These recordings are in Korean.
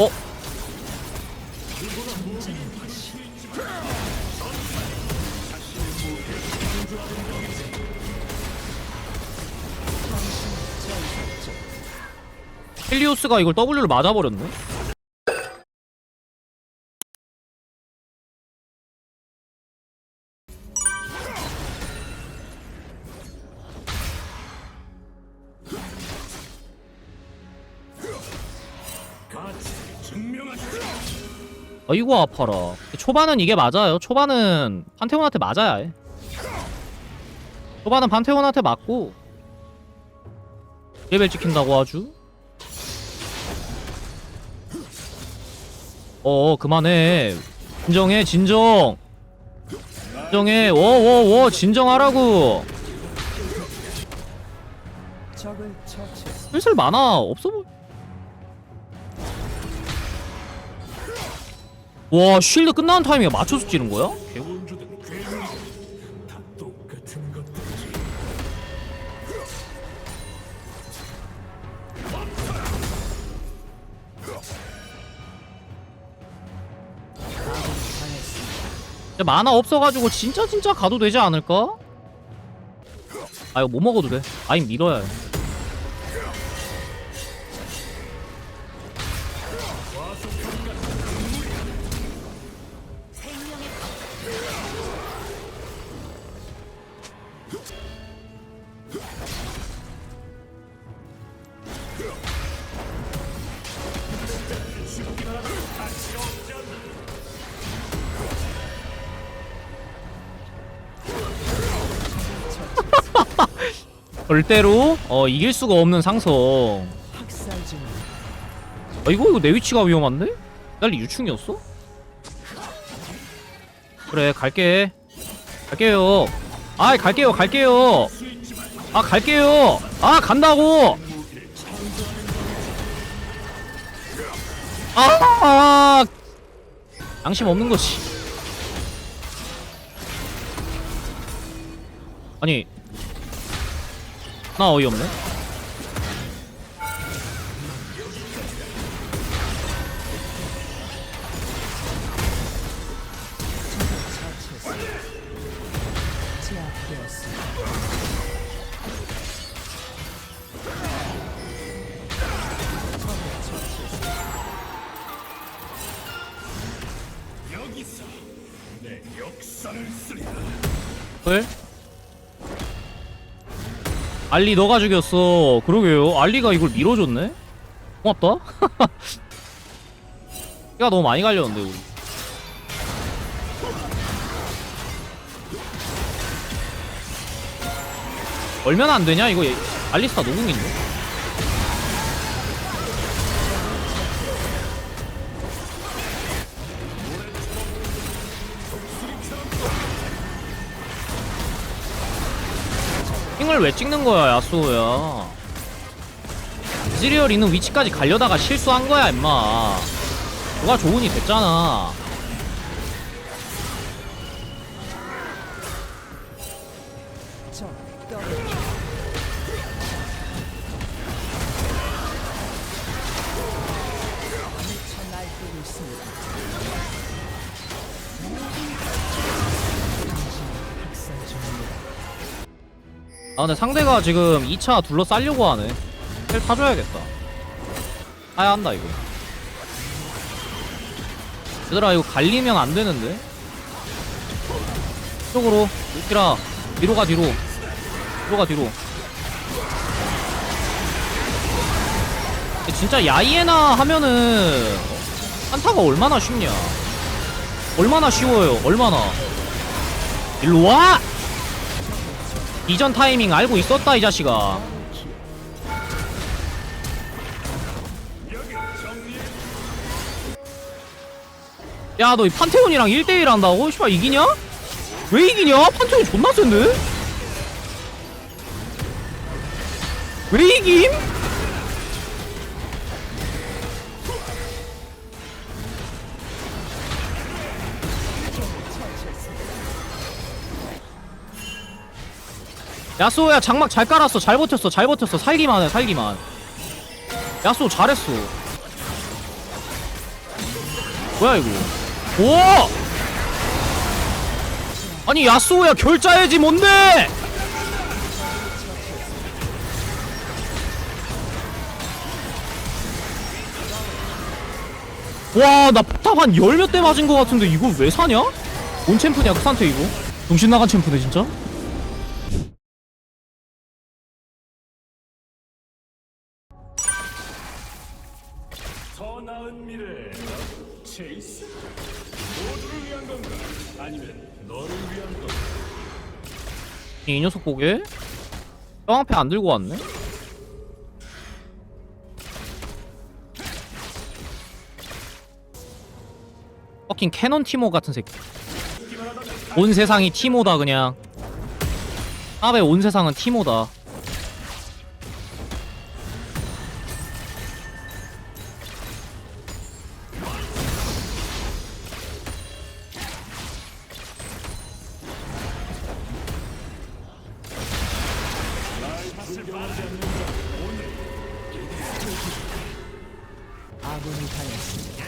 어? 헬리오스가 이걸 W를 맞아버렸네? 아이고 아파라. 초반은 이게 맞아요. 초반은 판테온한테 맞아야 해. 초반은 판테온한테 맞고 레벨 찍힌다고 아주? 어 그만해. 진정해 진정. 진정해. 워워워 진정하라고. 슬슬 만화 없어 보... 와 쉴드 끝나는 타이밍에 맞춰서 찌른 거야? 만화 없어가지고 진짜 진짜 가도 되지 않을까? 아 이거 못 먹어도 돼 아임 밀어야 해 절대로 어 이길 수가 없는 상성. 아 이거 이거 내 위치가 위험한데? 날 유충이었어? 그래 갈게 갈게요 아이 갈게요 갈게요 아 갈게요 아 간다고 아, 아 양심 없는 거지 아니 나 어이없네 알리 너가 죽였어. 그러게요. 알리가 이걸 밀어줬네? 고맙다. 피가 너무 많이 갈렸는데 우리. 얼면 안 되냐? 이거 얘- 알리스타 노궁인데 핑을 왜 찍는 거야 야수야? 시리얼 있는 위치까지 가려다가 실수한 거야 임마. 누가 좋으니 됐잖아. 있습니다. 아 근데 상대가 지금 2차 둘러싸려고 하네. 헬 타줘야겠다. 타야 한다 이거. 얘들아 이거 갈리면 안 되는데? 이쪽으로. 웃기라. 뒤로 가 뒤로. 뒤로 가 뒤로. 진짜 야이에나 하면은 한타가 얼마나 쉽냐? 얼마나 쉬워요 얼마나. 일로 와! 이전 타이밍 알고 있었다 이 자식아 야 너 이 판테온이랑 1대1 한다고? 씨발 이기냐? 왜 이기냐? 판테온 존나 센데? 왜 이김? 야쏘야 장막 잘 깔았어. 잘 버텼어. 잘 버텼어. 살기만 해 살기만. 야쏘 잘했어. 뭐야 이거? 오! 아니 야스오야 결자해지 뭔데 와나 포탑 한 열 몇 대 맞은 거 같은데 이걸 왜 사냐? 뭔 챔프냐 그 상태 이거? 정신 나간 챔프네 진짜 더 나은 미래. 체이스? 모두를 위한 건가? 아니면 너를 위한 건가? 이 녀석 보게 뼈방패 안 들고 왔네? 퍼킹 캐논 티모 같은 새끼. 온 세상이 티모다 그냥. 탑의 온 세상은 티모다 아군이 당했습니다.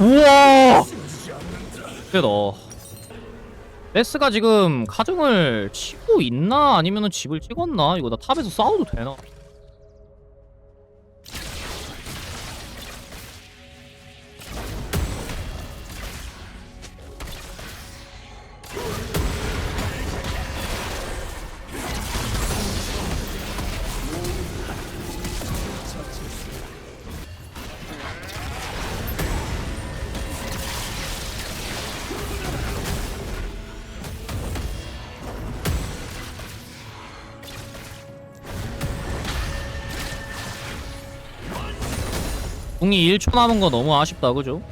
우와! 그래 너. 베스가 지금 카정을 치고 있나? 아니면은 집을 찍었나? 이거 나 탑에서 싸워도 되나 궁이 1초 남은 거 너무 아쉽다 그죠?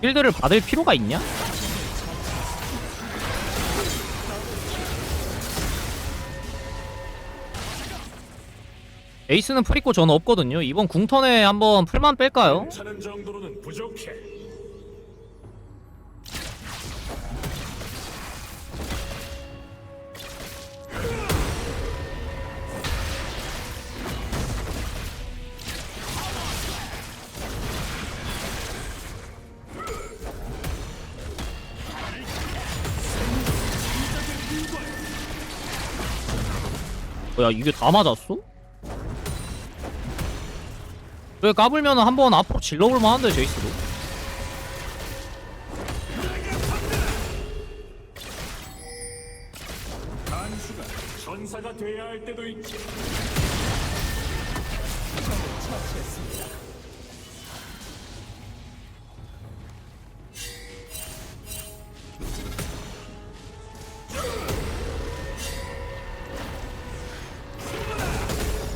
필드를 받을 필요가 있냐? 에이스는 풀 있고 저는 없거든요. 이번 궁턴에 한번 풀만 뺄까요? 차는 정도로는 부족해 뭐야 이게 다 맞았어? 왜 까불면 한 번 앞으로 질러볼 만 한데 제이스도? 단수가 전사가 돼야 할 때도 있지.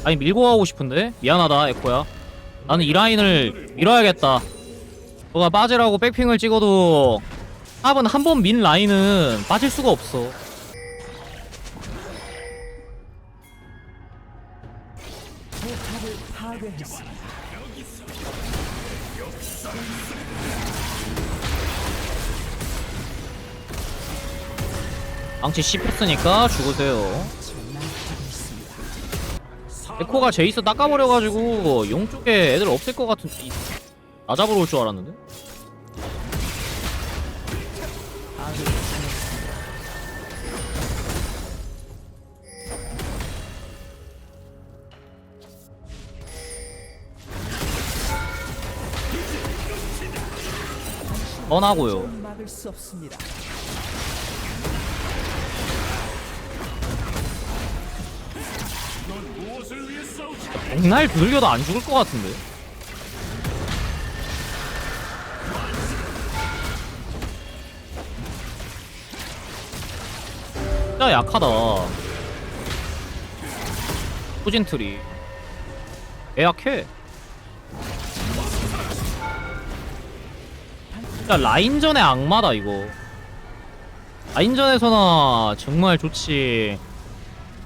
아니 밀고 가고 싶은데? 미안하다 에코야 나는 이 라인을 밀어야겠다 너가 빠지라고 백핑을 찍어도 탑은 한 번 민 라인은 빠질 수가 없어. 망치 씹혔으니까 죽으세요. 에코가 제이스 닦아버려가지고 용 쪽에 애들 없을 것 같은 이- 나 잡으러 올 줄 알았는데. 뻔하고요. 백날 두들겨도 안 죽을 것 같은데? 진짜 약하다. 후진트리. 애약해. 진짜 라인전의 악마다 이거. 라인전에서나 정말 좋지.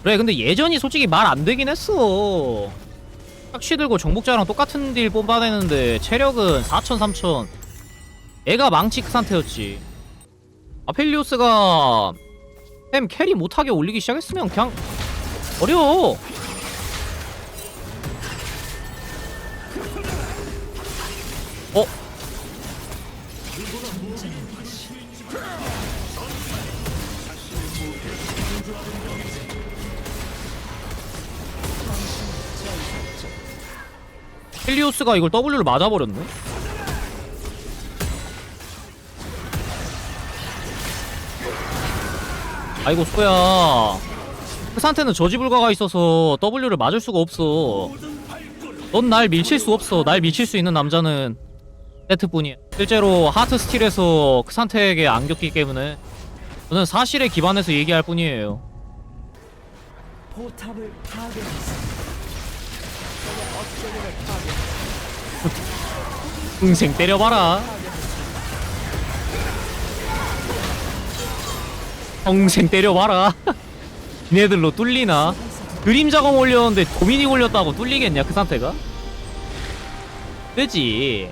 그래 근데 예전이 솔직히 말 안되긴 했어. 착취 들고 정복자랑 똑같은 딜 뽑아내는데 체력은 4천 3천. 얘가 망치 그 상태였지. 아펠리오스가 템 캐리 못하게 올리기 시작했으면 그냥 어려워 어? 헬리오스가 이걸 W를 맞아버렸네? 아이고 소야. 그 상태는 저지불가가 있어서 W를 맞을 수가 없어. 넌 날 밀칠 수 없어. 날 밀칠 수 있는 남자는 세트뿐이야. 실제로 하트 스틸에서 그안 겪기 때문에 저는 사실에 기반해서 얘기할 뿐이에요. 포탑을 파괴했습니다. 응생 때려봐라. 평생 때려봐라. 니네들로 뚫리나? 그림자검 올렸는데 도미닉 올렸다고 뚫리겠냐 그 상태가? 되지